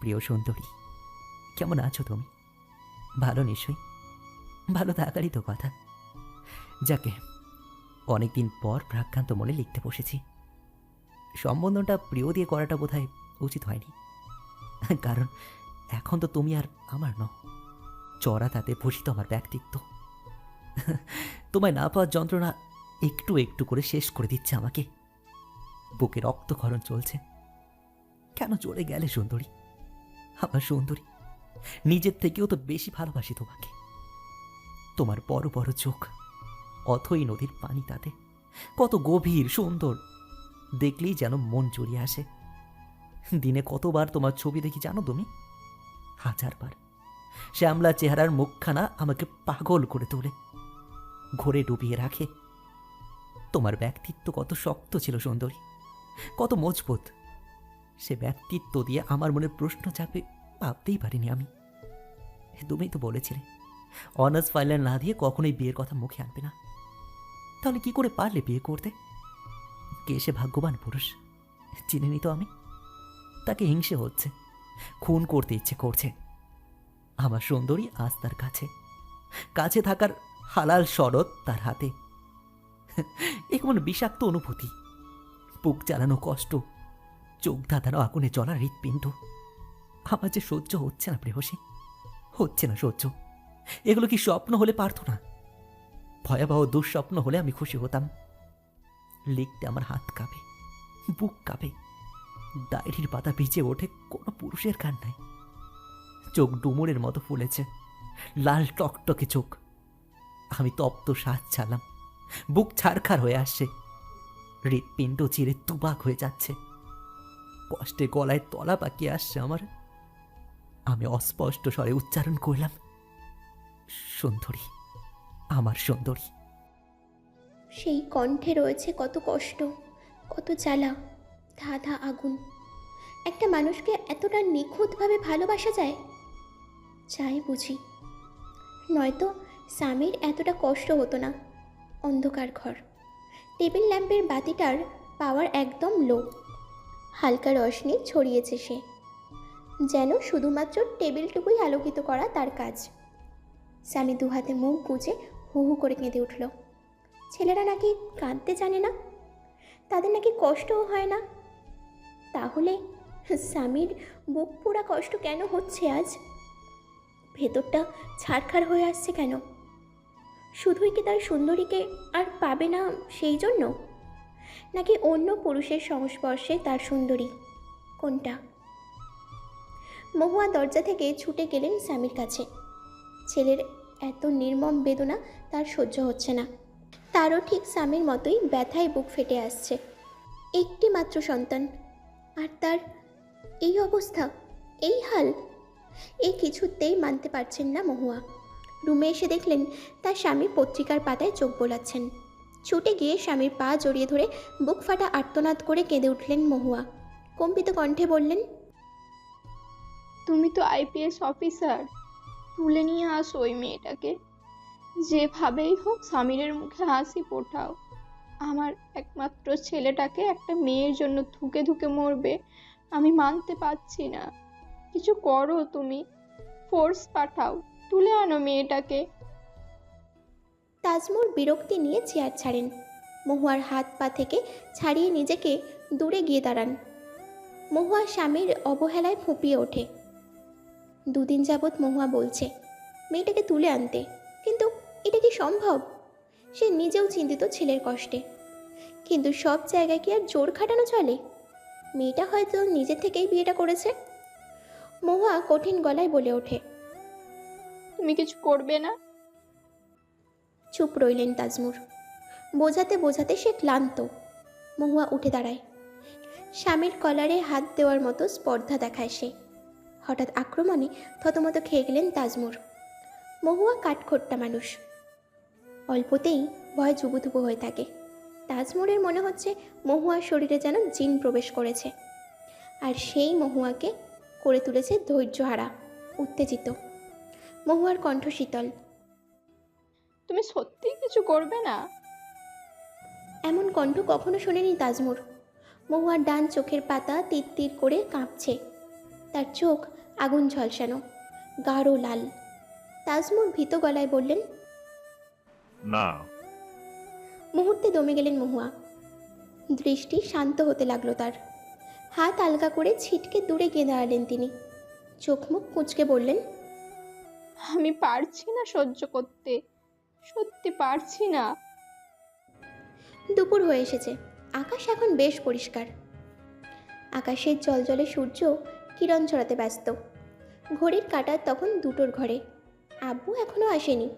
প্রিয় সুন্দরী, কেমন আছো তুমি? ভালো নিশ্চয়ই? ভালো থাকারই তো কথা। যাকে, অনেকদিন পর প্রাক্রান্ত মনে লিখতে বসেছি। সম্বোধনটা প্রিয় দিয়ে করাটা বোধহয় উচিত হয়নি। কারণ এখন তো তুমি আর আমার ন চড়া তাতে ভূষিত আমার ব্যক্তিত্ব। তোমায় না পাওয়ার যন্ত্রণা একটু একটু করে শেষ করে দিচ্ছে আমাকে। বুকে রক্তক্ষরণ চলছে। কেন চলে গেলে সুন্দরী? আমার সুন্দরী, নিজের থেকেও তো বেশি ভালোবাসি তোমাকে। তোমার বড় বড় চোখ, অথই নদীর পানি তাতে, কত গভীর সুন্দর, দেখলেই যেন মন জড়িয়ে আসে। দিনে কতবার তোমার ছবি দেখি জানো তুমি? হাজারবার। শ্যামলা চেহারার মুখখানা আমাকে পাগল করে তোলে। ঘোরে ডুবিয়ে রাখে। তোমার ব্যক্তিত্ব কত শক্ত ছিল সুন্দরী, কত মজবুত। সে ব্যক্তিত্ব দিয়ে আমার মনে প্রশ্ন চাপে ভাবতেই পারিনি আমি। তুমি তো বলেছিলে, অনার্স ফাইনাল না দিয়ে কখনোই বিয়ের কথা মুখে আনবে না। তাহলে কি করে পারলে বিয়ে করতে? কে সে ভাগ্যবান পুরুষ? চিনিনি তো আমি। তাকে হিংসে হচ্ছে, খুন করতে ইচ্ছে করছে। আমার সুন্দরী আজ তার কাছে। কাছে থাকার হালাল শরৎ তার হাতে। এ কেমন বিষাক্ত অনুভূতি। বুক জ্বালানো কষ্ট। চোখ ধাঁধানো আগুনে জ্বলা হৃৎপিণ্ড। আমার যে সহ্য হচ্ছে না প্রেহসী হচ্ছে না সহ্য। এগুলো কি স্বপ্ন হলে পারতো না? ভয়াবহ দুঃস্বপ্ন হলে আমি খুশি হতাম। লিখতে আমার হাত কাঁপে, বুক কাঁপে। ডায়েরির পাতা ভিজে ওঠে কোনো পুরুষের কান্নায়। চোখ ডুমুরের মতো ফুলেছে, লাল টকটকে চোখ। আমি তপ্ত সাজ ছাড়লাম, বুক ছারখার হয়ে আসছে। হৃৎপিণ্ড চিরে তুবাক হয়ে যাচ্ছে। কষ্টে গলায় তলা পাকিয়ে আসছে আমার। আমি অস্পষ্ট স্বরে উচ্চারণ করলাম, সুন্দরী, আমার সুন্দরী। সেই কণ্ঠে রয়েছে কত কষ্ট, কত জ্বালা ধা ধা আগুন। একটা মানুষকে এতটা নিখুঁতভাবে ভালোবাসা যায়? চাই বুঝি। নয়তো স্বামীর এতটা কষ্ট হতো না, অন্ধকার ঘর। টেবিল ল্যাম্পের বাতিটার পাওয়ার একদম লো। হালকা রশনি ছড়িয়েছে সে। যেন শুধুমাত্র টেবিলটুকুই আলোকিত করা তার কাজ। স্বামী দুহাতে মুখ গুজে হু হু করে কেঁদে উঠল। ছেলেরা নাকি কাঁদতে জানে না? তাদের নাকি কষ্টও হয় না? তাহলে স্বামীর বুক পোড়া কষ্ট কেন হচ্ছে আজ? ভেতরটা ছাড়খাড় হয়ে আসছে কেন? শুধুই কি তার সুন্দরীকে আর পাবে না সেই জন্য নাকি অন্য পুরুষের সংস্পর্শে তার সুন্দরী? কোনটা? মহুয়া দরজা থেকে ছুটে গেলেন স্বামীর কাছে। ছেলের এত নির্মম বেদনা তার সহ্য হচ্ছে না। তারও ঠিক স্বামীর মতোই ব্যথায় বুক ফেটে আসছে। একটি মাত্র সন্তান। আর তার এই অবস্থা? এই হাল? এই কিছুতেই মানতে পারছেন না মহুয়া। রুমে এসে দেখলেন তার স্বামী পত্রিকার পাতায় চোখ বোলাচ্ছেন। ছুটে গিয়ে স্বামীর পা জড়িয়ে ধরে বুক ফাটা আর্তনাদ করে কেঁদে উঠলেন মহুয়া। কম্পিত কণ্ঠে বললেন, তুমি তো আইপিএস অফিসার। তুলে নিয়ে আসো ওই মেয়েটাকে। যেভাবেই হোক স্বামীরের মুখে হাসি পোঠাও আমার একমাত্র ছেলেটাকে একটা মেয়ের জন্য ধুকে ধুকে মরবে আমি মানতে পারছি না। কিছু করো তুমি। ফোর্স পাঠাও। তুলে আনো মেয়েটাকে। তাজমুর বিরক্তি নিয়ে চেয়ার ছাড়েন। মহুয়ার হাত পা থেকে ছাড়িয়ে নিজেকে দূরে গিয়ে দাঁড়ান। মহুয়া স্বামীর অবহেলায় ফুঁপিয়ে ওঠে। দুদিন যাবৎ মহুয়া বলছে, মেয়েটাকে তুলে আনতে, কিন্তু এটা কি সম্ভব? সে নিজেও চিন্তিত ছেলের কষ্টে। কিন্তু সব জায়গায় কি আর জোর খাটানো চলে? মেয়েটা হয়তো নিজে থেকেই বিয়েটা করেছে? মহুয়া কঠিন গলায় বলে ওঠে, তুমি কিছু করবে না? চুপ রইলেন তাজমুর। বোঝাতে বোঝাতে সে ক্লান্ত। মহুয়া উঠে দাঁড়ায়। স্বামীর কলারে হাত দেওয়ার মতো স্পর্ধা দেখায় সে। হঠাৎ আক্রমণে থতমত খেয়ে গেলেন তাজমুর। মহুয়া কাঠখোট্টা মানুষ। অল্পতেই ভয় জুবুথুবু হয়ে থাকে। তাজমুরের মনে হচ্ছে মহুয়ার শরীরে যেন জিন প্রবেশ করেছে। আর সেই মহুয়াকে করে তুলেছে ধৈর্যহারা, উত্তেজিত। মহুয়ার কণ্ঠ শীতল। তুমি সত্যিই কিছু করবে না? এমন কণ্ঠ কখনো শোনেনি তাজমুর। মহুয়ার ডান চোখের পাতা তীর তীর করে কাঁপছে। তার চোখ আগুন ঝলসানো গাঢ় লাল। তাজমুর ভীত গলায় বললেন না। মুহূর্তে দমে গেলেন মহুয়া। দৃষ্টি শান্ত হতে লাগল তার। হাত আলগা করে ছিটকে দূরে গিয়ে দাঁড়ালেন তিনি। চোখ মুখ কুঁচকে বললেন আমি পারছি না সহ্য করতে। সত্যি পারছি না। দুপুর হয়ে এসেছে। আকাশ এখন বেশ পরিষ্কার। আকাশের জলজলে সূর্য কিরণ ছড়াতে ব্যস্ত। ঘড়ির কাঁটা তখন দুটোর ঘরে। আব্বু এখনও আসেনি।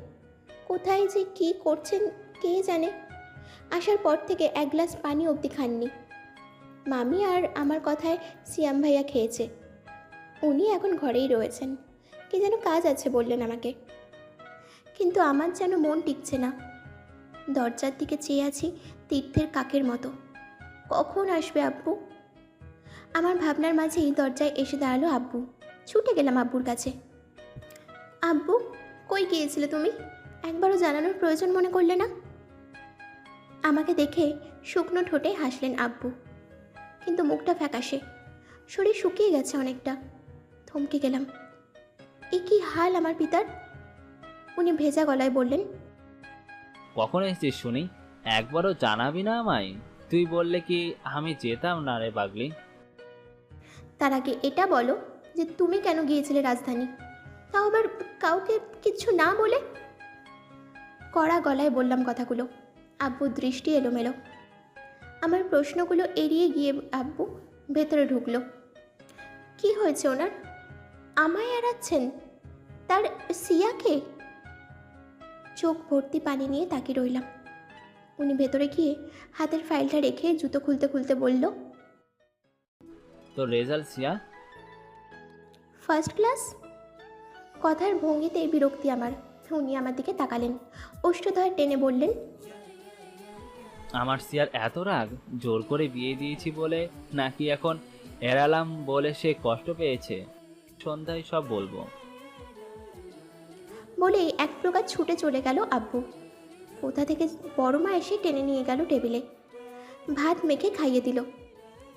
কোথায় যে কি করছেন কে জানে? আসার পর থেকে এক গ্লাস পানি অবধি খাননি। মামি আর আমার কথায় সিয়াম ভাইয়া খেয়েছে। উনি এখন ঘরেই রয়েছেন। কে যেন কাজ আছে বললেন আমাকে। কিন্তু আমার যেন মন টিকছে না। দরজার দিকে চেয়ে আছি তীর্থের কাকের মতো। কখন আসবে আব্বু? আমার ভাবনার মাঝেই দরজায় এসে দাঁড়াল আব্বু। ছুটে গেলাম আব্বুর কাছে। আব্বু, কই গিয়েছিলে তুমি? একবারও জানানোর প্রয়োজন মনে করলে না? আমাকে দেখে শুকনো ঠোঁটে হাসলেন আব্বু। কিন্তু মুখটা ফ্যাকাশে। শরীর শুকিয়ে গেছে অনেকটা। থমকে গেলাম। এ কি হাল আমার পিতার? উনি ভেজা গলায় বললেন কখন এসেছিস শুনি? একবারও জানাবি না আমায়? তুই বললে কি আমি যেতাম না রে পাগলি? তার আগে এটা বলো যে তুমি কেন গিয়েছিলে রাজধানী? তাও আবার কাউকে কিচ্ছু না বলে? কড়া গলায় বললাম কথাগুলো। আব্বু দৃষ্টি এলোমেলো। আমার প্রশ্নগুলো এড়িয়ে গিয়ে আব্বু ভেতরে ঢুকলো। কি হয়েছে ওনার? আমায় এড়াচ্ছেন? তার সিয়াকে? চোখ ভর্তি পানি নিয়ে তাকিয়ে রইলাম। উনি ভেতরে গিয়ে হাতের ফাইলটা রেখে জুতো খুলতে খুলতে বলল তো রেজাল্ট সিয়া? First class? কথার ভঙ্গিতে বিরক্তি আমার। উনি আমার দিকে তাকালেন ওষ্ঠধর টেনে বললেন আমার সিয়ার এত রাগ জোর করে বিয়ে দিয়েছি বলে নাকি এখন এড়ালাম বলে সে কষ্ট পেয়েছে? সন্ধ্যায় সব বলব। বলেই এক প্রকার ছুটে চলে গেল আব্বু। কোথা থেকে বড় মা এসে টেনে নিয়ে গেল টেবিলে। ভাত মেখে খাইয়ে দিল।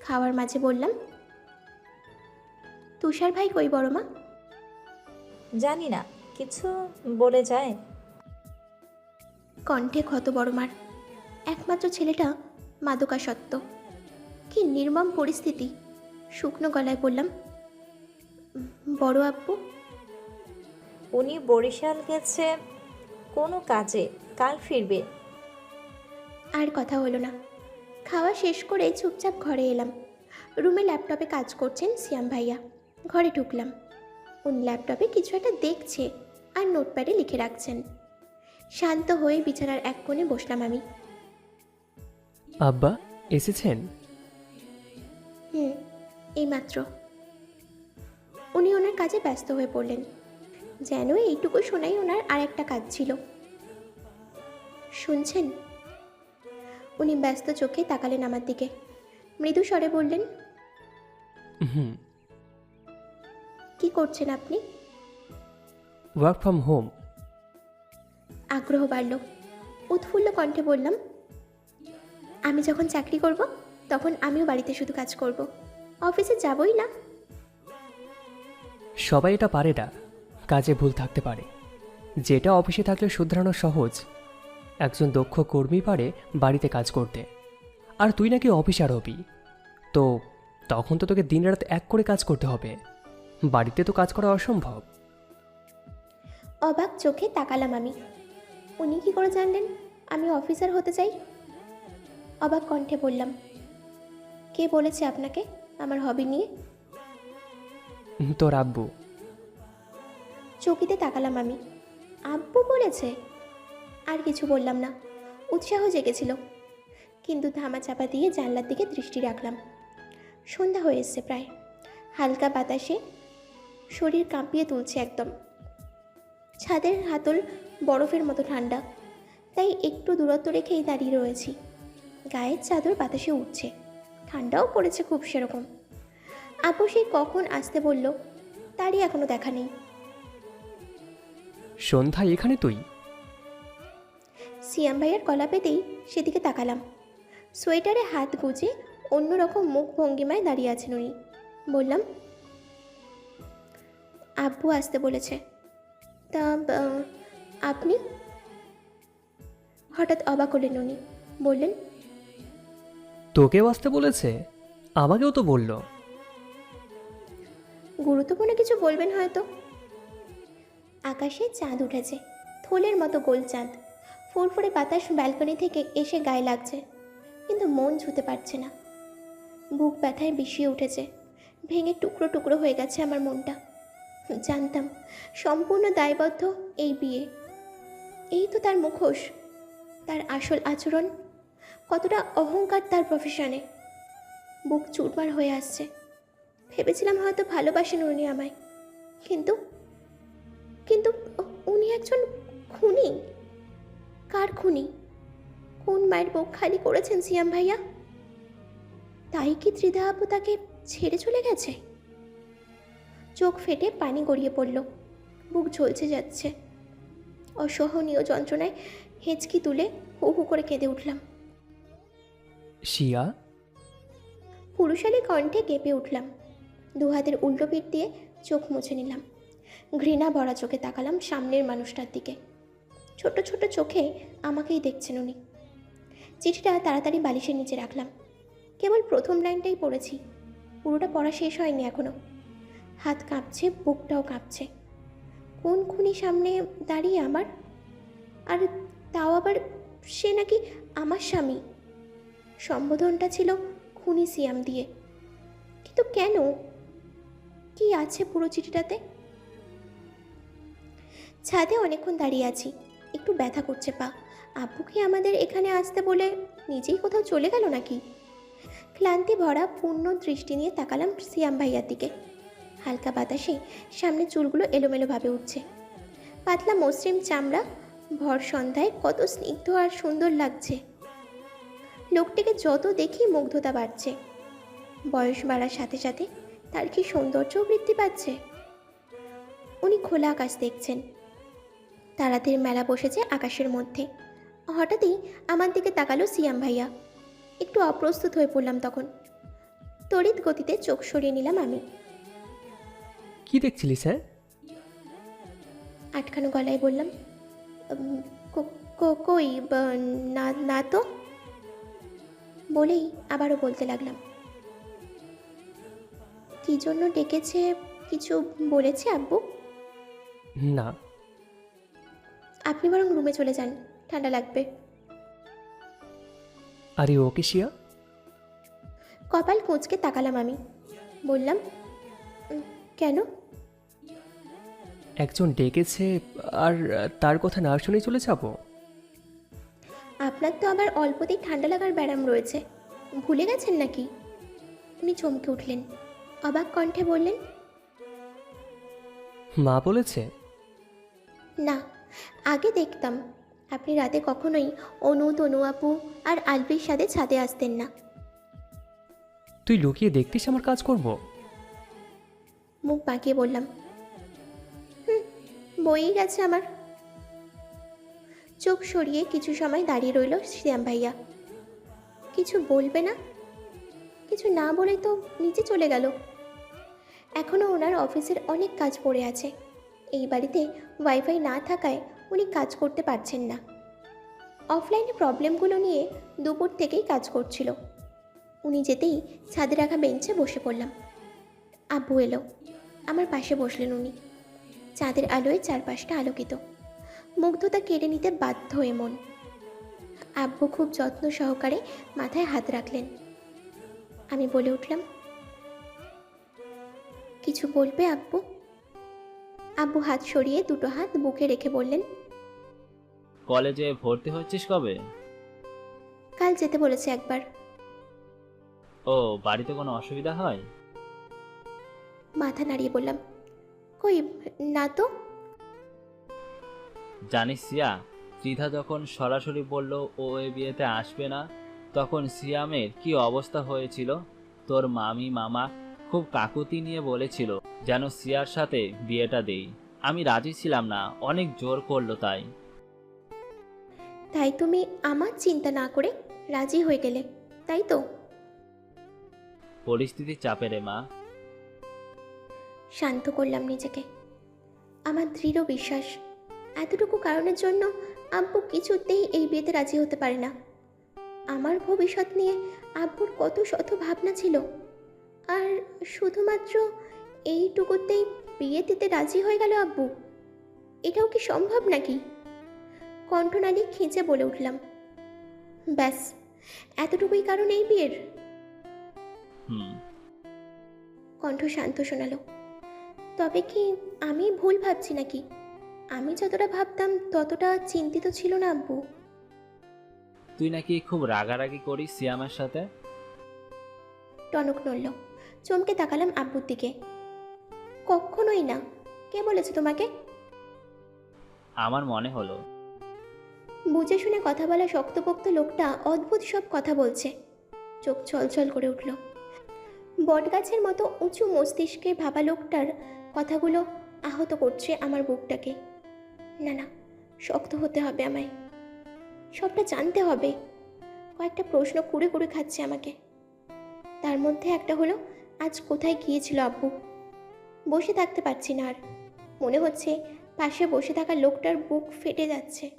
খাওয়ার মাঝে বললাম তুষার ভাই কই বড় মা? জানি না কিছু বলে যায়। কণ্ঠে ক্ষত বড় মার। একমাত্র ছেলেটা মাদকাসত্ত্ব কি নির্মম পরিস্থিতি। শুকনো গলায় বললাম বড় আব্বু উনি বরিশাল গেছে কোনো কাজে কাল ফিরবে। আর কথা হলো না। খাওয়া শেষ করে চুপচাপ ঘরে এলাম। রুমে ল্যাপটপে কাজ করছেন সিয়াম ভাইয়া। ঘরে ঢুকলাম। উনি ল্যাপটপে কিছু একটা দেখছে আর নোটপ্যাডে লিখে রাখছেন। শান্ত হয়ে বিছানার এক কোণে বসলাম আমি। আব্বা এসেছেন? হুম এইমাত্র। উনি ওনার কাজে ব্যস্ত হয়ে পড়লেন। যেন এইটুকু শোনাই ওনার আর একটা কাজ ছিল। শুনছেন? উনি ব্যস্ত চোখে তাকালেন আমার দিকে। মৃদু স্বরে বললেন হুম। কি করছেন আপনি? ওয়ার্ক ফ্রম হোম আগ্রহ বাড়ল। উৎফুল্ল কণ্ঠে বললাম আমি যখন চাকরি করব তখন আমিও বাড়িতে শুধু কাজ করব। অফিসে যাবই না। সবাই এটা পারে না। কাজে ভুল থাকতে পারে। যেটা অফিসে থাকলে শুধরানো সহজ। একজন দক্ষ কর্মী পারে বাড়িতে কাজ করতে। আর তুই নাকি অফিসার হবি তো তখন তো তোকে দিনরাত এক করে কাজ করতে হবে। বাড়িতে তো কাজ করা অসম্ভব। অবাক চোখে তাকালাম আমি। উনি কি করে জানলেন আমি অফিসার হতে চাই? অবাক কণ্ঠে বললাম কে বলেছে আপনাকে আমার হবি নিয়ে? তোর আব্বু। চকিতে তাকালাম আমি। আব্বু বলেছে? আর কিছু বললাম না। উৎসাহ জেগেছিল। কিন্তু ধামা চাপা দিয়ে জানলার দিকে দৃষ্টি রাখলাম। সন্ধ্যা হয়ে এসছে প্রায়। হালকা বাতাসে শরীর কাঁপিয়ে তুলছে একদম। ছাদের হাতল বরফের মতো ঠান্ডা। তাই একটু দূরত্ব রেখেই দাঁড়িয়ে রয়েছি। গায়ের চাদর বাতাসে উঠছে। ঠান্ডাও পড়েছে খুব সেরকম। আপু সেই কখন আসতে বলল, তারই এখনও দেখা নেই। সন্ধ্যায় এখানে তুই। সিয়াম ভাইয়ের পেতেই সেদিকে তাকালাম। সোয়েটারে হাত গুজে অন্যরকম মুখ ভঙ্গিমায় দাঁড়িয়ে আছেন উনি। বললাম আব্বু আসতে বলেছে। তা আপনি? হঠাৎ অবাক হলেন উনি। বললেন তোকেও আসতে বলেছে? আমাকেও তো বলল। গুরুত্বপূর্ণ কিছু বলবেন হয়তো। আকাশে চাঁদ উঠেছে, থলের মতো গোল চাঁদ। ফুরফুরে বাতাস ব্যালকনি থেকে এসে গায়ে লাগছে, কিন্তু মন ছুতে পারছে না। বুক ব্যথায় বিষিয়ে উঠেছে, ভেঙে টুকরো টুকরো হয়ে গেছে আমার মনটা। জানতাম, সম্পূর্ণ দায়বদ্ধ এই বিয়ে। এই তো তার মুখোশ, তার আসল আচরণ, কতটা অহংকার তার প্রফেশনে বুক চুরমার হয়ে আসছে। ভেবেছিলাম হয়তো ভালোবাসেন উনি আমায়, কিন্তু কিন্তু উনি একজন খুনি। কার খুনি? কোন মায়ের বুক খালি করেছেন সিয়াম ভাইয়া? তাই কি ত্রিধা আপু তাকে ছেড়ে চলে গেছে? চোখ ফেটে পানি গড়িয়ে পড়ল। বুক ঝলছে যাচ্ছে। অসহনীয় যন্ত্রণায় হেঁচকি তুলে হু হু করে কেঁদে উঠলাম। শিয়া? পুরুষালী কণ্ঠে কেঁপে উঠলাম। দু হাতের উল্টো পিঠ দিয়ে চোখ মুছে নিলাম। ঘৃণা ভরা চোখে তাকালাম সামনের মানুষটার দিকে। ছোট ছোট চোখে আমাকেই দেখছেন উনি। চিঠিটা তাড়াতাড়ি বালিশের নিচে রাখলাম। কেবল প্রথম লাইনটাই পড়েছি। পুরোটা পড়া শেষ হয়নি এখনও। হাত কাঁপছে, বুকটাও কাঁপছে। কোন খুনি সামনে দাঁড়িয়ে আমার আর তাও আবার সে নাকি আমার স্বামী। সম্বোধনটা ছিল খুনি সিয়াম দিয়ে। কিন্তু কেন? কি আছে পুরো চিঠিটাতে? ছাদে অনেকক্ষণ দাঁড়িয়ে আছি। একটু ব্যথা করছে, পা। আব্বু কি আমাদের এখানে আসতে বলে নিজেই কোথাও চলে গেল নাকি? ক্লান্তি ভরা, পূর্ণ দৃষ্টি নিয়ে তাকালাম সিয়াম ভাইয়ার দিকে। হালকা বাতাসে সামনে চুলগুলো এলোমেলোভাবে উঠছে। পাতলা মসৃণ চামড়া, ভর সন্ধ্যায় কত স্নিগ্ধ আর সুন্দর লাগছে। লোকটিকে যত দেখি মুগ্ধতা বাড়ছে। বয়স বাড়ার সাথে সাথে তার কি সৌন্দর্যও বৃদ্ধি পাচ্ছে? উনি খোলা আকাশ দেখছেন। তারাদের মেলা বসেছে আকাশের মধ্যে। হঠাৎই আমার দিকে তাকালো সিয়াম ভাইয়া। একটু অপ্রস্তুত হয়ে পড়লাম তখন। তড়িৎ গতিতে চোখ সরিয়ে নিলাম আমি। কি দেখছিলি স্যার? আটখানো গলায় বললাম কো- কো- কই না না তো? বলেই আবারও বলতে লাগলাম। কি জন্য ডেকেছে কিছু বলেছে আব্বু? না। আপনি বরং রুমে চলে যান ঠান্ডা লাগবে। আরে ওকে শিয়া? কপাল কুঁচকে তাকালাম আমি। বললাম "উম, কেন? একজন ডেকেছে আর তার কথা না শুনেই চলে যাব? আপনার তো আবার অল্পতেই ঠান্ডা লাগার ব্যারাম রয়েছে। ভুলে গেছেন নাকি? উনি চমকে উঠলেন অবাক কণ্ঠে বললেন মা বলেছে? না আগে দেখতাম। আপনি রাতে কখনোই অনু তনু আপু আর আলবির সাথে ছাদে আসতেন না। তুই লুকিয়ে দেখতিস আমার কাজ করব মুখ বাঁকিয়ে বললাম বইই গেছে আমার। চোখ সরিয়ে কিছু সময় দাঁড়িয়ে রইল শ্যাম ভাইয়া। কিছু বলবে না? কিছু না বলে তো নিচে চলে গেল। এখনও ওনার অফিসের অনেক কাজ পড়ে আছে। এই বাড়িতে ওয়াইফাই না থাকায় উনি কাজ করতে পারছেন না। অফলাইনে প্রবলেমগুলো নিয়ে দুপুর থেকেই কাজ করছিল। উনি যেতেই ছাদে রাখা বেঞ্চে বসে পড়লাম। আব্বু এলো। আমার পাশে বসলেন উনি। চাঁদের আলোয় চারপাশটা আলোকিত। মুগ্ধতা কেড়ে নিতে বাধ্য হয়ে মন। আব্বু খুব যত্ন সহকারে মাথায় হাত রাখলেন। আমি বলে উঠলাম, কিছু বলবে আব্বু? আব্বু হাত সরিয়ে দুটো হাত বুকে রেখে বললেন কলেজে ভর্তি হচ্ছিস কবে? কাল যেতে বলেছে একবার। ও বাড়িতে কোনো অসুবিধা হয়? মাথা নাড়িয়ে বললাম কই না তো। জানিস সিয়া ত্রিধা যখন সরাসরি বলল ও এ বিয়েতে আসবে না তখন সিয়ামের কি অবস্থা হয়েছিল? তোর মামি মামা খুব কাকুতি নিয়ে বলেছিল। যেন সিয়ার সাথে বিয়েটা দেই। আমি রাজি ছিলাম না অনেক জোর করল তাই। তাই তুমি আমার চিন্তা না করে রাজি হয়ে গেলে তাই তো? পরিস্থিতি চাপে রে মা। শান্ত করলাম নিজেকে। আমার দৃঢ় বিশ্বাস। এতটুকু কারণের জন্য আব্বু কিছুতেই এই বিয়েতে রাজি হতে পারে না। আমার ভবিষ্যৎ নিয়ে আব্বুর কত শত ভাবনা ছিল। আর শুধুমাত্র এইটুকুতেই বিয়ে দিতে রাজি হয়ে গেল আব্বু। এটাও কি সম্ভব নাকি? কণ্ঠনালী খিঁচে বলে উঠলাম। ব্যাস এতটুকুই কারণ এই বিয়ের? কণ্ঠ শান্ত শোনালো। তবে কি আমি ভুল ভাবছি নাকি? আমি যতটা ভাবতাম ততটা চিন্তিত ছিল না আব্বু। তুই নাকি খুব রাগারাগি করিস সিয়ামের সাথে? টনক নড়ল। চমকে তাকালাম আব্বুর দিকে। কখনোই না। কে বলেছে তোমাকে? আমার মনে হলো। বুঝে শুনে কথা বলা শক্তপোক্ত লোকটা অদ্ভুত সব কথা বলছে। চোখ ছলছল করে উঠল। বটগাছের মতো উঁচু মস্তিষ্কে ভাবা লোকটার কথাগুলো আহত করছে আমার বুকটাকে। না না শক্ত হতে হবে আমায়। সবটা জানতে হবে। কয়েকটা প্রশ্ন কুড়ে কুড়ে খাচ্ছে আমাকে। তার মধ্যে একটা হলো আজ কোথায় গিয়েছিল আব্বু? বসে থাকতে পারছি না আর। মনে হচ্ছে পাশে বসে থাকা লোকটার বুক ফেটে যাচ্ছে।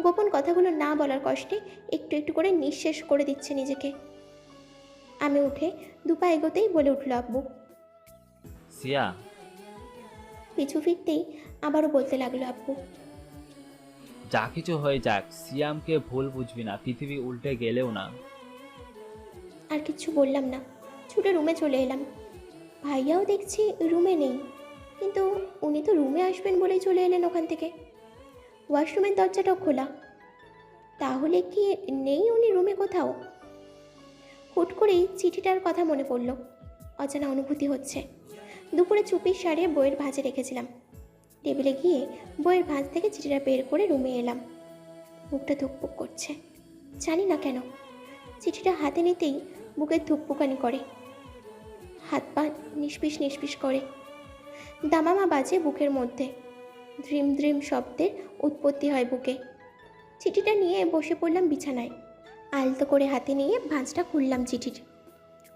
গোপন কথাগুলো না বলার কষ্টে একটু একটু করে নিঃশেষ করে দিচ্ছে নিজেকে। আমি উঠে দুপা এগোতেই বলে উঠল আব্বু। সিয়া। পিছু ফিরতেই আবারও বলতে লাগল আব্বু। যা কিছু হয়ে যাক সিয়ামকে ভুল বুঝবি না পৃথিবী উল্টে গেলেও না। আর কিচ্ছু বললাম না। ছুটে রুমে চলে এলাম। ভাইয়াও দেখছি রুমে নেই। কিন্তু উনি তো রুমে আসবেন বলেই চলে এলেন ওখান থেকে। ওয়াশরুমের দরজাটাও খোলা। তাহলে কি নেই উনি রুমে কোথাও? হুট করেই চিঠিটার কথা মনে পড়ল। অজানা অনুভূতি হচ্ছে। দুপুরে চুপির সারে বইয়ের ভাঁজে রেখেছিলাম। টেবিলে গিয়ে বইয়ের ভাঁজ থেকে চিঠিটা বের করে রুমে এলাম। বুকটা ধুকপুক করছে। জানি না কেন। চিঠিটা হাতে নিতেই বুকের ধুকপুকানি করে। হাত পা নিষ্পিস নিষ্পিস করে। দামামা বাজে বুকের মধ্যে। দ্রিম দ্রিম শব্দের উৎপত্তি হয় বুকে। চিঠিটা নিয়ে বসে পড়লাম বিছানায়। আলতো করে হাতে নিয়ে ভাঁজটা খুললাম চিঠির।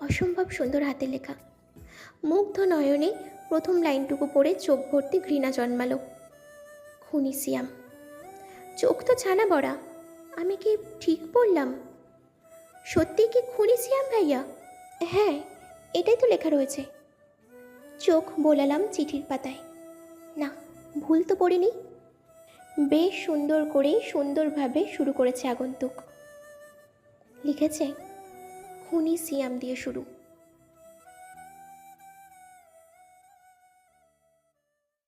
অসম্ভব সুন্দর হাতে লেখা। মুগ্ধ নয়নে প্রথম লাইনটুকু পড়ে চোখ ভর্তি ঘৃণা জন্মালো। খুনি সিয়াম। চোখ তো ছানা বড়া। আমি কি ঠিক পড়লাম? সত্যি কি খুনি সিয়াম ভাইয়া? হ্যাঁ এটাই তো লেখা রয়েছে। চোখ বোলালাম চিঠির পাতায়। না, ভুল তো পড়িনি। বেশ সুন্দর করে সুন্দরভাবে শুরু করেছে আগন্তুক। লিখেছে, খুনি সিয়াম দিয়ে শুরু।